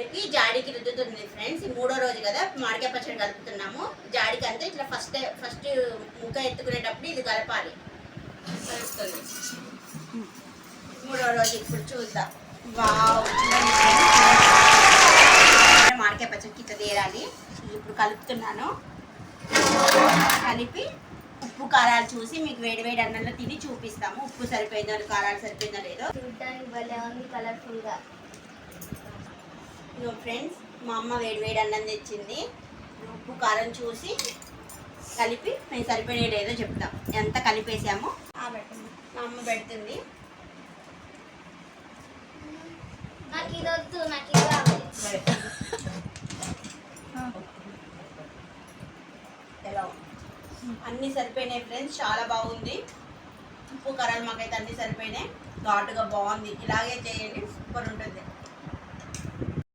కలిపి జాడీకి రుద్దుతుంది ఫ్రెండ్స్ ఈ మూడో రోజు కదా మామిడికాయ పచ్చడి కలుపుతున్నాము. జాడీకి అంతా ఇట్లా ఫస్ట్ ఫస్ట్ ముక్క ఎత్తుకునేటప్పుడు ఇది కలపాలి. కలుపుతుంది. మూడో రోజు ఇప్పుడు చూద్దాం. వావ్ మామిడికాయ పచ్చడికి ఇట్లా తీరాలి ఇప్పుడు కలుపుతున్నాను. కలిపి ఉప్పు కారాలు చూసి మీకు వేడి వేడి అన్నంలో తిని చూపిస్తాము. ఉప్పు సరిపోయిందో కారాలు సరిపోయిందో లేదో. చూడడానికి భలే ఉంది ఇగో ఫ్రెండ్స్ మా అమ్మ వేడి వేడి అన్నం తెచ్చింది. ఉప్పు కారం చూసి కలిపి మేము సరిపోయే లేదో చెప్తాం. ఎంత కలిపేసామో ఆ పెట్టండి. మా అమ్మ పెడుతుంది. నాకు ఇది వద్దు నాకు ఇది కావాలి. ఎలా? అన్నీ సరిపోయినాయి ఫ్రెండ్స్ చాలా బాగుంది. ఉప్పు కారాలు మాకైతే అన్నీ సరిపోయినాయి. ఘాటుగా బాగుంది. ఇలాగే చేయండి సూపర్ ఉంటుంది.